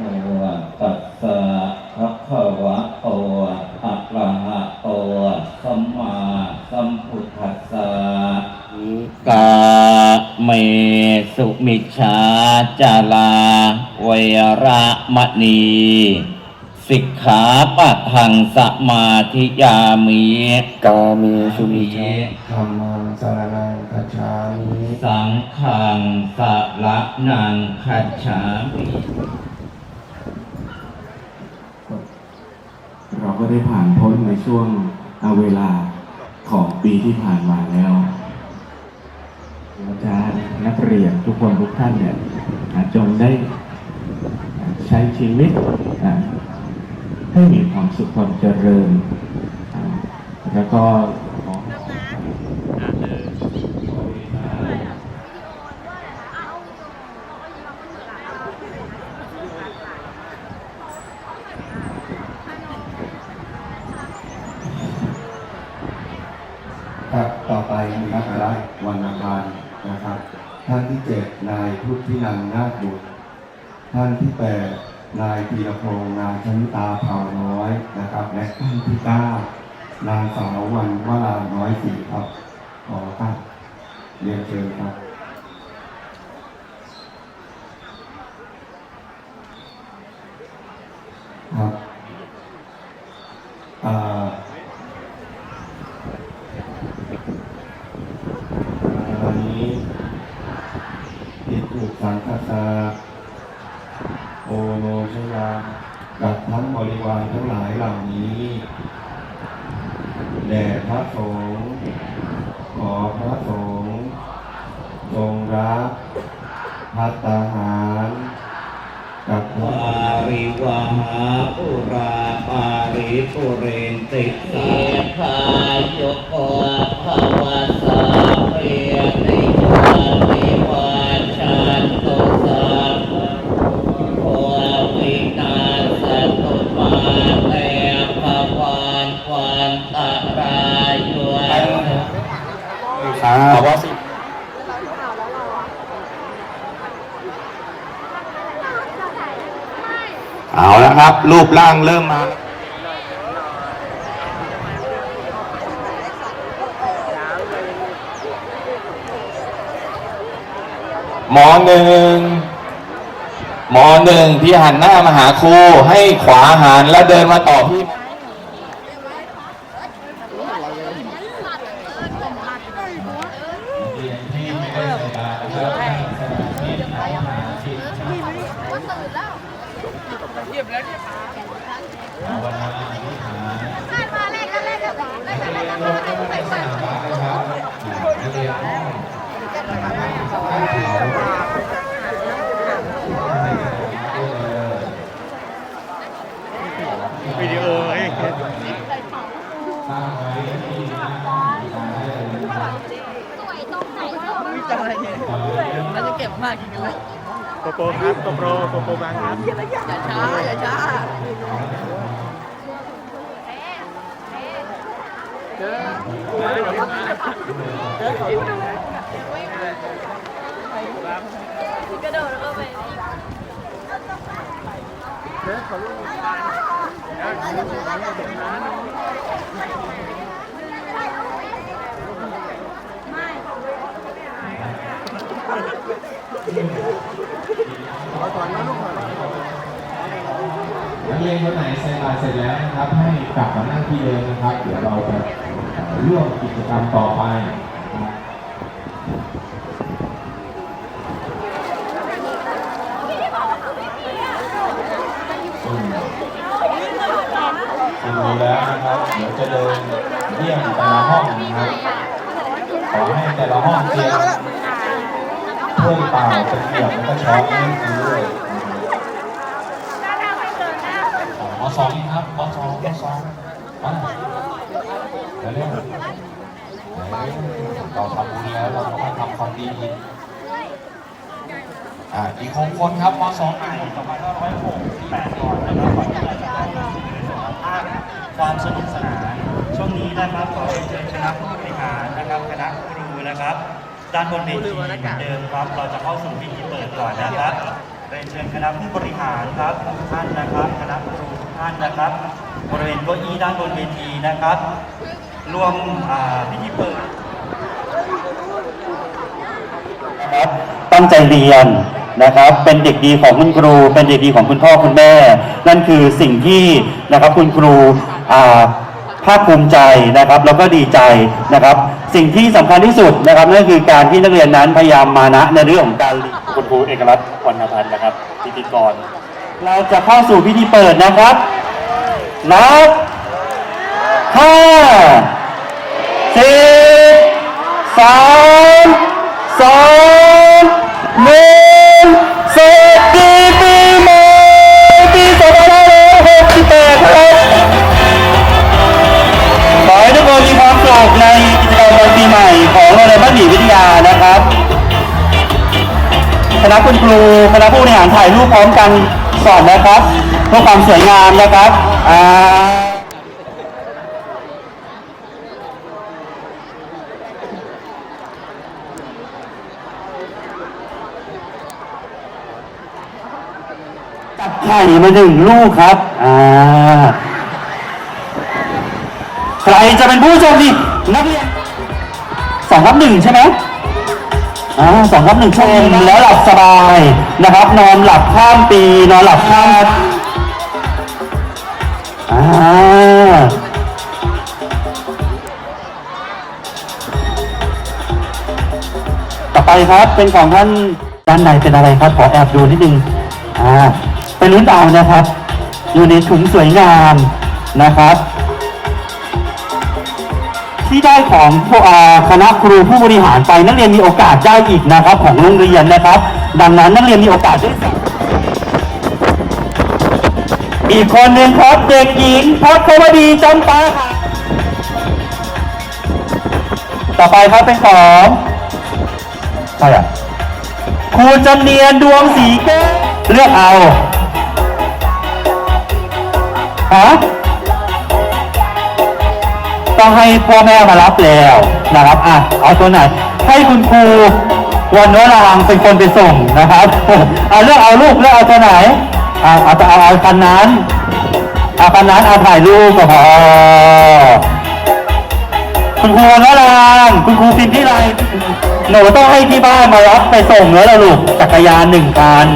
โมตัสสะภะคะวะโตอะระหะโตสัมมาสัมพุทธัสสะกาเมสุมิชฌาจาลาเวระมณีสิกขาปะทังสมาธิยามิกาเมสุมิชฌาธรรมังสารนังคัจฉามิสังฆังสะละนังคัจฉามิ เรา ก็ได้ผ่านพ้นในช่วงเวลาของปีที่ผ่านมาแล้วอาจารย์นักเรียนทุกคนทุกท่านเนี่ยอาจงได้ใช้ชีวิตให้มีความสุขความเจริญ แล้วก็ขอ ครับ ต่อไปนะครับรับวันอังคารนะครับ ท่านที่เจ็ดนายพุทธินันนาคบุตร ท่านที่แปดนายธีรพงษ์นางชนิตาเผ่าน้อยนะครับ และท่านที่เก้านางสาววันวราน้อยสีครับขอครับเรียนเชิญครับครับอ่า วันนี้ติดถูกสังฆตาโอโนชยากับทั้งบริวารทั้งหลายเหล่า นี้แด่พระสงฆ์ขอพระสงฆ์ทรงรับพัตตาหารกับพระปาริวาหาปุราปาริปุเรนติสาพายโกภวะสาเปยติวานิวาชันตุสัพพะวินาสตุมาเตภวันวันตรายโย ครับว่าสิเอาแล้วครับ รูปร่างเริ่มมา หมอหนึ่งหมอหนึ่งที่หันหน้ามาหาครูให้ขวาหันแล้วเดินมาต่อพี่ มาแรกก็แรกก็แรกก็แรกก็แรกก็ไปก่อนวิดีโอเอ้ยสวยตรงไหนก็ไม่จอยเราจะเก็บมากจริงๆเลย โกโปรครับโกโปรโกโปรบางครับอย่าช้าอย่าช้ากระโดดแล้วก็ไป นักเรียนคนไหนเซ็นลายเสร็จแล้วนะครับ ให้กลับมานั่งที่เดิมนะครับ เดี๋ยวเราจะร่วมกิจกรรมต่อไปนะครับอืมถึงนี้แล้วนะครับ เดี๋ยวจะเดินเยี่ยมแต่ละห้องนะครับ ขอให้แต่ละห้องเตรียม ถ้วยเปล่าตะเกียบแล้วก็ช้อนให้ซื้อด้วยนะครับมสองครับมสองมสองมาเดี๋ยวเร็วเราทำบุญแล้วเราก็มาทำความดีอีกอ่าอีกหกคนครับมสองอีกหก2568ก่อนนะครับก่อนที่เราจะเข้าสู่ในส่วนของภาคความสนุกสนาน ช่วงนี้นะครับขอเรียนเชิญคณะผู้บริหารนะครับคณะครูนะครับ ด้านบนเวทีเหมือนเดิมครับ เราจะเข้าสู่พิธีเปิดก่อนนะครับเรียนเชิญคณะผู้บริหารครับทุกท่านนะครับคณะครูทุกท่านนะครับ บริเวณเก้าอี้ด้านบนเวทีนะครับ รวมพิธีเปิดนะครับตั้งใจเรียนนะครับ เป็นเด็กดีของคุณครู เป็นเด็กดีของคุณพ่อคุณแม่ นั่นคือสิ่งที่นะครับคุณครูอ่า ภาคภูมิใจนะครับ แล้วก็ดีใจนะครับ สิ่งที่สำคัญที่สุดนะครับนั่นคือการที่นักเรียนนั้นพยายามมานะในเรื่องของการคุณครูเอกลักษณ์วรรณพันธ์นะครับพิธีกร เราจะเข้าสู่พิธีเปิดนะครับนับห้าสี่สามสอง ณะคุณครูคณะผู้บริหารถ่ายรูปพร้อมกันก่อนนะครับเพื่อความสวยงามนะครับอ่าจับไข่มาหนึ่งลูกครับ อ่า ใครจะเป็นผู้โชมดีนักเรียนสองทับหนึ่งใช่ไหม อ่าสองทับหนึ่งชมแล้วหลับสบายนะครับ นอนหลับข้ามปีนอนหลับข้ามอ่าต่อไปครับเป็นของท่านด้านในเป็นอะไรครับ ขอแอบดูนิดนึงอ่าเป็นรุ่นดาวนะครับ อยู่ในถุงสวยงามนะครับ ที่ได้ของคณะครูผู้บริหารไปนักเรียนมีโอกาสได้อีกนะครับ ของโรงเรียนนะครับ ดังนั้นนักเรียนมีโอกาสได้อีกคนหนึ่งครับเด็กหญิงพัฒวดีจำปาค่ะต่อไปครับเป็นของใครอะครูจำเนียนดวงสีแก้วเลือกเอาฮะ ต้องให้พ่อแม่มารับแล้วนะครับอะเอาตัวไหนให้คุณครูวันวรางเป็นคนไปส่งนะครับเอาเลือกเอาลูกเลือกเอาตัวไหนอะเอาเอาเอาคันนั้นเอาคันนั้นเอาถ่ายรูปก็พอคุณครูนะรางคุณครูพิมพ์ที่ไรหนูต้องให้ที่บ้านมารับไปส่งแล้วล่ะลูกจักรยานหนึ่งคัน